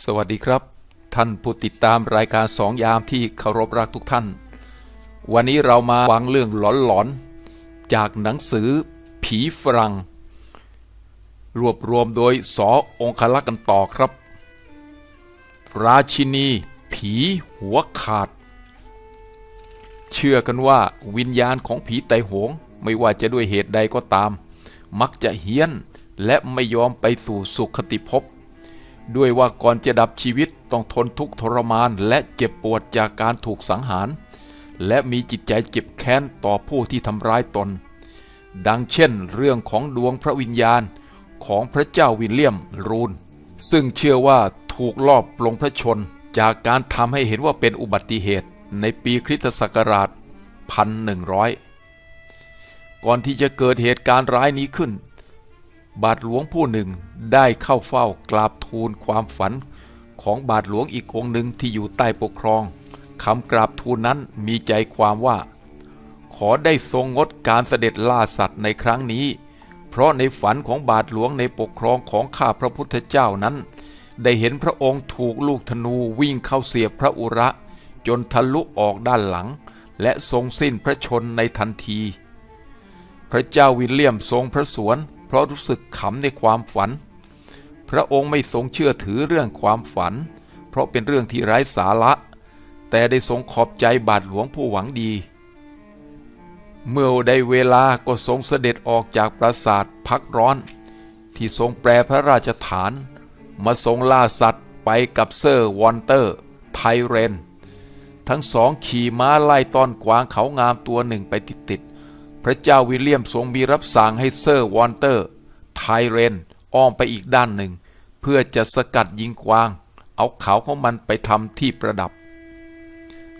สวัสดีครับ ท่านผู้ติดตามรายการสองยามที่เคารพรักทุกท่าน วันนี้เรามาฟังเรื่องหลอนๆ จากหนังสือผีฝรั่ง รวบรวมโดยสอองคลักษ์กันต่อครับ ราชินี ผีหัวขาด เชื่อกันว่าวิญญาณของผีไตโหง ไม่ว่าจะด้วยเหตุใดก็ตาม มักจะเฮี้ยนและไม่ยอมไปสู่สุขติภพ ด้วยว่าก่อนจะดับชีวิตต้องทนทุกข์ทรมานและเจ็บปวดจากการถูกสังหาร และมีจิตใจเจ็บแค้นต่อผู้ที่ทำร้ายตน ดังเช่น เรื่องของดวงพระวิญญาณของพระเจ้าวิลเลียมรูน ซึ่งเชื่อว่าถูกลอบปลงพระชน จากการทำให้เห็นว่าเป็นอุบัติเหตุในปีคริสตศักราช 1100 ก่อนที่จะเกิดเหตุการณ์ร้ายนี้ขึ้น บาทหลวงผู้หนึ่งได้เข้าเฝ้ากราบทูลความฝันของบาทหลวงอีกองค์หนึ่งที่อยู่ใต้ปกครองคำกราบทูลนั้นมีใจความว่า ขอได้ทรงงดการเสด็จล่าสัตว์ในครั้งนี้ เพราะในฝันของบาทหลวงในปกครองของข้าพระพุทธเจ้านั้น ได้เห็นพระองค์ถูกลูกธนูวิ่งเข้าเสียบพระอุระ จนทะลุออกด้านหลัง และทรงสิ้นพระชนในทันที พระเจ้าวิลเลียมทรงพระสวน ราะรู้สึกขำในความฝัน พระองค์ไม่ทรงเชื่อถือเรื่องความฝัน เพราะเป็นเรื่องที่ไร้สาระ แต่ได้ทรงขอบใจบาทหลวงผู้หวังดี เมื่อได้เวลาก็ทรงเสด็จออกจากปราสาทพักร้อน ที่ทรงแปรพระราชฐาน มาทรงล่าสัตว์ไปกับเซอร์วอนเตอร์ ไทเรน ทั้งสองขี่ม้าไล่ต้อนกวางเขางามตัวหนึ่งไปติด พระเจ้าวิลเลียมทรงมีรับสั่งให้เซอร์วอนเตอร์ ไทเรนอ้อมไปอีกด้านหนึ่ง เพื่อจะสกัดยิงกวาง เอาเขาของมันไปทำที่ประดับ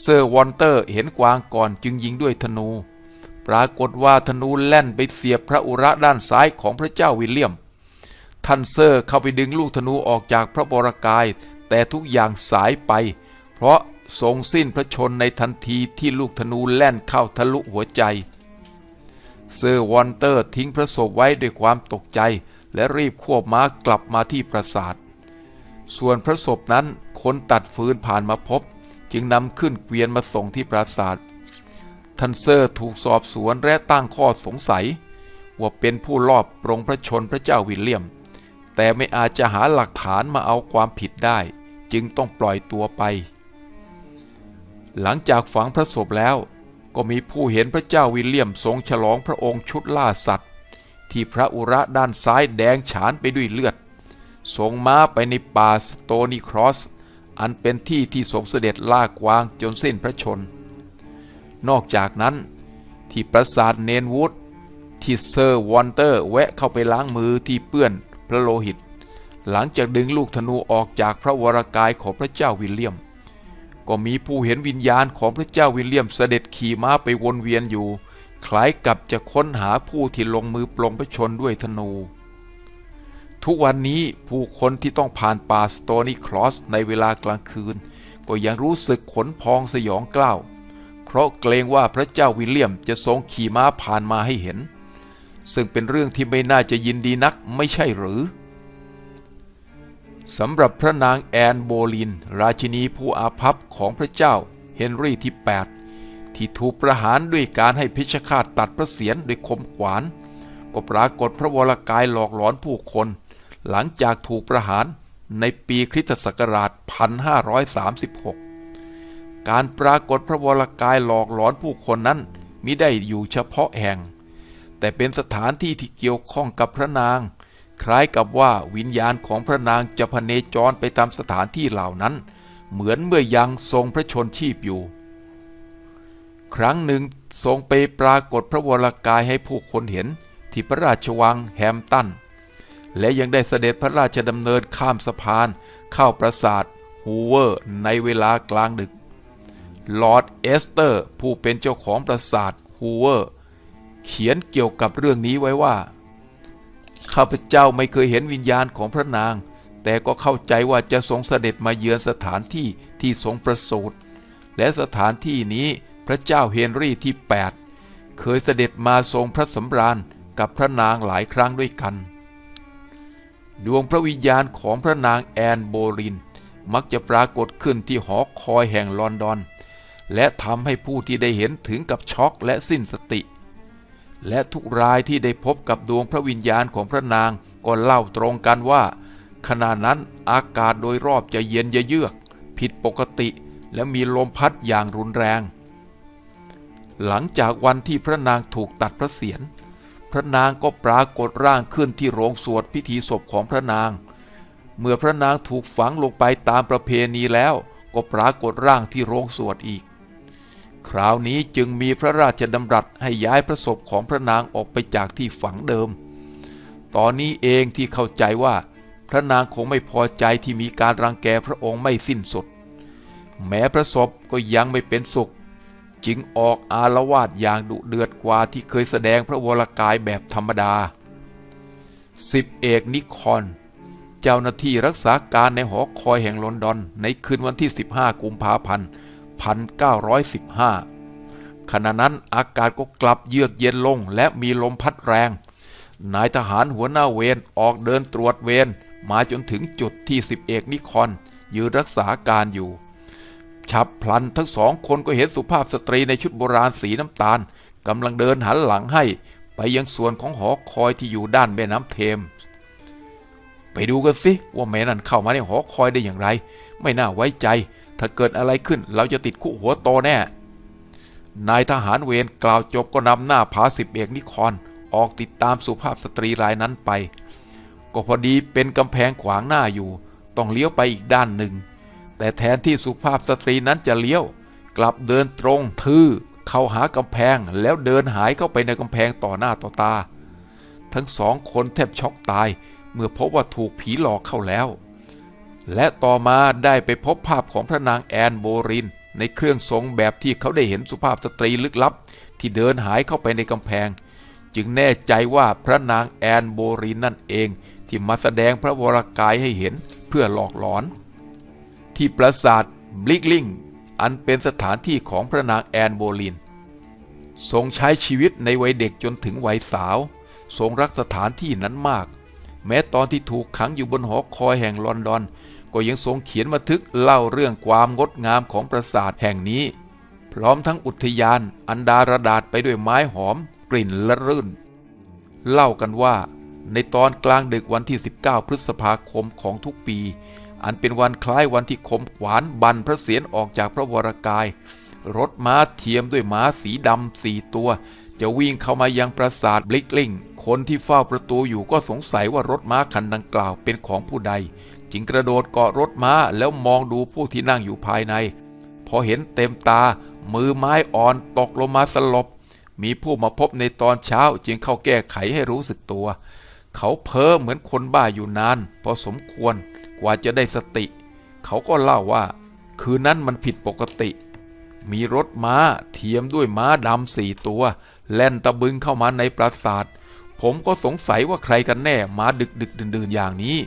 เซอร์วอนเตอร์เห็นกวางก่อนจึงยิงด้วยธนู ปรากฏว่าธนูแล่นไปเสียบพระอุระด้านซ้ายของพระเจ้าวิลเลียม ท่านเซอร์เข้าไปดึงลูกธนูออกจากพระบรกาย แต่ทุกอย่างสายไป เพราะทรงสิ้นพระชนในทันทีที่ลูกธนูแล่นเข้าทะลุหัวใจ เซอร์วอนเตอร์ทิ้งพระศพไว้ด้วยความตกใจ และรีบควบม้ากลับมาที่ปราสาท ส่วนพระศพนั้นคนตัดฟืนผ่านมาพบ จึงนำขึ้นเกวียนมาส่งที่ปราสาทท่านเซอร์ถูกสอบสวนและตั้งข้อสงสัย ว่าเป็นผู้ลอบปรงพระชนพระเจ้าวิลเลียม แต่ไม่อาจจะหาหลักฐานมาเอาความผิดได้ จึงต้องปล่อยตัวไป หลังจากฝังพระศพแล้ว ก็มีผู้เห็นพระเจ้าวิลเลียมทรงฉลองพระองค์ชุดล่าสัตว์ ที่พระอุระด้านซ้ายแดงฉานไปด้วยเลือด ทรงม้าไปในป่าสโตนีครอส อันเป็นที่ที่ทรงเสด็จล่ากวางจนสิ้นพระชน นอกจากนั้นที่ปราสาทเนนวูดที่เซอร์วอนเตอร์แวะเข้าไปล้างมือที่เปื้อนพระโลหิต หลังจากดึงลูกธนูออกจากพระวรากายของพระเจ้าวิลเลียม ก็มีผู้เห็นวิญญาณของพระเจ้าวิลเลียมเสด็จขี่ม้าไปวนเวียนอยู่ คล้ายกับจะค้นหาผู้ที่ลงมือปลงพระชนด้วยธนู ทุกวันนี้ผู้คนที่ต้องผ่านป่าสโตนีครอสในเวลากลางคืน ก็ยังรู้สึกขนพองสยองกล้าว เพราะเกรงว่าพระเจ้าวิลเลียมจะทรงขี่ม้าผ่านมาให้เห็น ซึ่งเป็นเรื่องที่ไม่น่าจะยินดีนักไม่ใช่หรือ สำหรับพระนางแอนโบลิน ราชินีผู้อาภัพของพระเจ้าเฮนรี่ที่ 8 ที่ถูกประหารด้วยการให้พิชฆาตตัดพระเศียรด้วยคมขวาน ก็ปรากฏพระวรากายหลอกหลอนผู้คน หลังจากถูกประหารในปีคริสตศักราช 1536 การปรากฏพระวรากายหลอกหลอนผู้คนนั้นมิได้อยู่เฉพาะแห่ง แต่เป็นสถานที่ที่เกี่ยวข้องกับพระนาง คล้ายกับว่าวิญญาณของพระนางจะพเนจรไปตามสถานที่เหล่านั้น เหมือนเมื่อยังทรงพระชนชีพอยู่ ครั้งหนึ่งทรงไปปรากฏพระวรากายให้ผู้คนเห็นที่พระราชวังแฮมตัน และยังได้เสด็จพระราชดำเนินข้ามสะพาน เข้าปราสาทฮูเวอร์ในเวลากลางดึก ลอร์ดเอสเตอร์ ผู้เป็นเจ้าของปราสาทฮูเวอร์ เขียนเกี่ยวกับเรื่องนี้ไว้ว่า ข้าพเจ้าไม่เคยเห็นวิญญาณของพระนาง แต่ก็เข้าใจว่าจะทรงเสด็จมาเยือนสถานที่ที่ทรงประสูติและสถานที่นี้พระเจ้าเฮนรี่ที่ 8 เคยเสด็จมาทรงพระสำราญกับพระนางหลายครั้งด้วยกัน ดวงพระวิญญาณของพระนางแอนโบลิน มักจะปรากฏขึ้นที่หอคอยแห่งลอนดอน และทำให้ผู้ที่ได้เห็นถึงกับช็อกและสิ้นสติ และทุกรายที่ได้พบกับดวงพระวิญญาณของพระนางก็เล่าตรงกันว่า ขณะนั้นอากาศโดยรอบจะเย็นเยือก ผิดปกติและมีลมพัดอย่างรุนแรง หลังจากวันที่พระนางถูกตัดพระเศียรพระนางก็ปรากฏร่างขึ้นที่โรงสวดพิธีศพของพระนาง เมื่อพระนางถูกฝังลงไปตามประเพณีแล้ว ก็ปรากฏร่างที่โรงสวดอีก ราวนี้จึงมีพระราชดำรัสให้ย้ายพระศพของพระนางออกไปจากที่ฝังเดิม ตอนนี้เองที่เข้าใจว่าพระนางคงไม่พอใจที่มีการรังแกพระองค์ไม่สิ้นสุด แม้พระศพก็ยังไม่เป็นสุข จึงออกอารวาสอย่างดุเดือดกว่าที่เคยแสดงพระวรกายแบบธรรมดาสิบเอกนิคอน เจ้าหน้าที่รักษาการในหอคอยแห่งลอนดอน ในคืนวันที่ 15 กุมภาพันธ์ 1915 ขณะนั้นอากาศก็กลับเยือกเย็นลงและมีลมพัดแรง นายทหารหัวหน้าเวรออกเดินตรวจเวรมาจนถึงจุดที่สิบเอกนิคอนยืนรักษาการอยู่ ฉับพลันทั้งสองคนก็เห็นสุภาพสตรีในชุดโบราณสีน้ำตาลกำลังเดินหันหลังให้ไปยังส่วนของหอคอยที่อยู่ด้านแม่น้ำเทมส์ไปดูกันสิว่าแม่นั้นเข้ามาในหอคอยได้อย่างไร ไม่น่าไว้ใจ ถ้าเกิดอะไรขึ้นเราจะติดคุกหัวโตแน่ นายทหารเวรกล่าวจบก็นำหน้าผาสิบเอกนิคอนออกติดตามสุภาพสตรีรายนั้นไป ก็พอดีเป็นกำแพงขวางหน้าอยู่ ต้องเลี้ยวไปอีกด้านหนึ่ง แต่แทนที่สุภาพสตรีนั้นจะเลี้ยว กลับเดินตรงทื่อเข้าหากำแพงแล้วเดินหายเข้าไปในกำแพงต่อหน้าต่อตา ทั้งสองคนแทบช็อกตายเมื่อพบว่าถูกผีหลอกเข้าแล้ว และต่อมาได้ไปพบภาพของพระนางแอนโบริน ในเครื่องทรงแบบที่เขาได้เห็นสุภาพสตรีลึกลับ ที่เดินหายเข้าไปในกำแพง จึงแน่ใจว่าพระนางแอนโบรินนั่นเองที่มาแสดงพระวรากายให้เห็นเพื่อหลอกหลอน ที่ปราสาทบลิกลิงอันเป็นสถานที่ของพระนางแอนโบลิน ทรงใช้ชีวิตในวัยเด็กจนถึงวัยสาว ทรงรักสถานที่นั้นมาก แม้ตอนที่ถูกขังอยู่บนหอคอยแห่งลอนดอน ก็ยังทรงเขียนบันทึกเล่าเรื่องความงดงามของปราสาทแห่งนี้ พร้อมทั้งอุทยานอันดาระดาษไปด้วยไม้หอม กลิ่นละรื่น เล่ากันว่า ในตอนกลางดึกวันที่ 19 พฤษภาคมของทุกปี อันเป็นวันคล้ายวันที่คมขวานบันพระเศียรออกจากพระวรากาย รถม้าเทียมด้วยม้าสีดำสี่ตัว จะวิ่งเข้ามายังปราสาทบลิกลิงคนที่เฝ้าประตูอยู่ก็สงสัยว่ารถม้าคันดังกล่าวเป็นของผู้ใด จึงกระโดดเกาะรถม้าแล้วมองดูผู้ที่นั่งอยู่ภายใน พอเห็นเต็มตา มือไม้อ่อนตกลงมาสลบ มีผู้มาพบในตอนเช้าจึงเข้าแก้ไขให้รู้สึกตัว เขาเพ้อเหมือนคนบ้าอยู่นาน พอสมควรกว่าจะได้สติ เขาก็เล่าว่า คืนนั้นมันผิดปกติ มีรถม้าเทียมด้วยม้าดำสี่ตัว แล่นตะบึงเข้ามาในปราสาทผมก็สงสัยว่าใครกันแน่มาดึกดึกดื่นดื่นอย่างนี้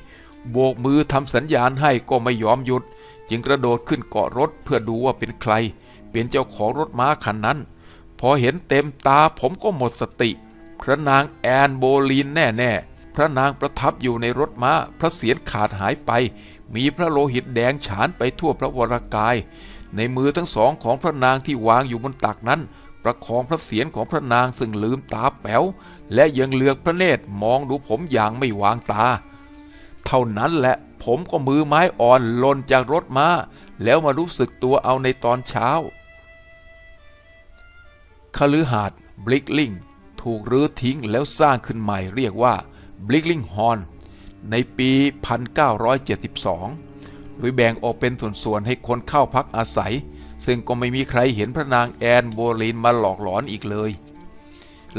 โบกมือทำสัญญาณให้ก็ไม่ยอมหยุด จึงกระโดดขึ้นเกาะรถเพื่อดูว่าเป็นใคร เป็นเจ้าของรถม้าคันนั้น พอเห็นเต็มตาผมก็หมดสติ พระนางแอนโบลีนแน่ๆ พระนางประทับอยู่ในรถม้า พระเศียรขาดหายไป มีพระโลหิตแดงฉานไปทั่วพระวรากาย ในมือทั้งสองของพระนางที่วางอยู่บนตักนั้นประคองพระเศียรของพระนางซึ่งลืมตาแป๋ว และยังเลือกพระเนตรมองดูผมอย่างไม่วางตา เท่านั้นแหละ ผมก็มือไม้อ่อนหล่นจากรถมา แล้วมารู้สึกตัวเอาในตอนเช้าคฤหาสน์บลิกลิงถูกรื้อทิ้งแล้วสร้างขึ้นใหม่เรียกว่าบลิกลิงฮอ l ในปี 1972 โดยแบ่งออกเป็นส่วนๆให้คนเข้าพักอาศัย ซึ่งก็ไม่มีใครเห็นพระนางแอนโบลีนมาหลอกหลอนอีกเลย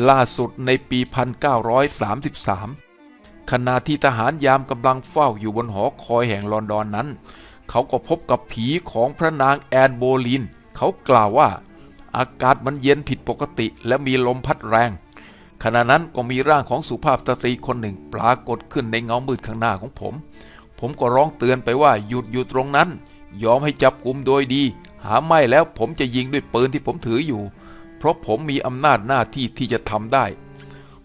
ล่าสุดในปี 1933 ขณะที่ทหารยามกำลังเฝ้าอยู่บนหอคอยแห่งลอนดอนนั้น เขาก็พบกับผีของพระนางแอนโบลีนเขากล่าวว่า อากาศมันเย็นผิดปกติและมีลมพัดแรง ขณะนั้นก็มีร่างของสุภาพสตรีคนหนึ่งปรากฏขึ้นในเงามืดข้างหน้าของผม ผมก็ร้องเตือนไปว่าหยุดอยู่ตรงนั้น ยอมให้จับกลุ่มโดยดี หาไม่แล้วผมจะยิงด้วยปืนที่ผมถืออยู่ เพราะผมมีอำนาจหน้าที่ที่จะทำได้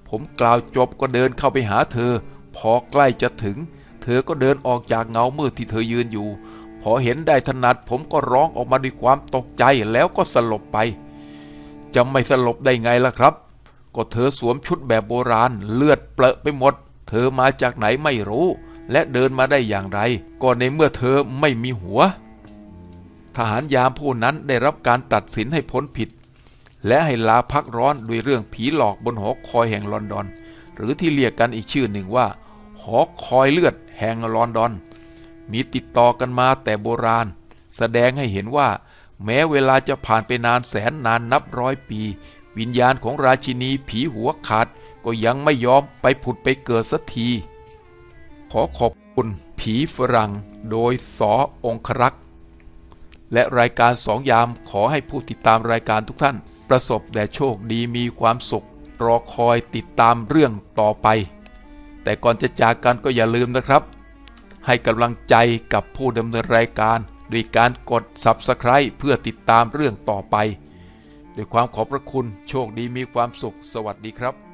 ผมกล่าวจบก็เดินเข้าไปหาเธอ พอใกล้จะถึง เธอก็เดินออกจากเงามืดที่เธอยืนอยู่ พอเห็นได้ถนัดผมก็ร้องออกมาด้วยความตกใจแล้วก็สลบไป จะไม่สลบได้ไงล่ะครับ ก็เธอสวมชุดแบบโบราณเลือดเปลอะไปหมด เธอมาจากไหนไม่รู้ และเดินมาได้อย่างไร ก็ในเมื่อเธอไม่มีหัว ทหารยามผู้นั้นได้รับการตัดสินให้พ้นผิด และให้ลาพักร้อนด้วยเรื่องผีหลอกบนหอคอยแห่งลอนดอนหรือที่เรียกกันอีกชื่อหนึ่งว่า หอคอยเลือดแห่งลอนดอน มีติดต่อกันมาแต่โบราณ แสดงให้เห็นว่า แม้เวลาจะผ่านไปนานแสนนานนับร้อยปี วิญญาณของราชินีผีหัวขาดก็ยังไม่ยอมไปผุดไปเกิดสักที ขอขอบคุณผีฝรั่งโดยสอองครักษ์และรายการสองยามขอให้ผู้ติดตามรายการทุกท่าน ประสบแต่โชคดีมีความสุข รอคอยติดตามเรื่องต่อไป แต่ก่อนจะจากกันก็อย่าลืมนะครับ ให้กำลังใจกับผู้ดำเนินรายการด้วยการกด Subscribe เพื่อติดตามเรื่องต่อไป ด้วยความขอบพระคุณโชคดีมีความสุข สวัสดีครับ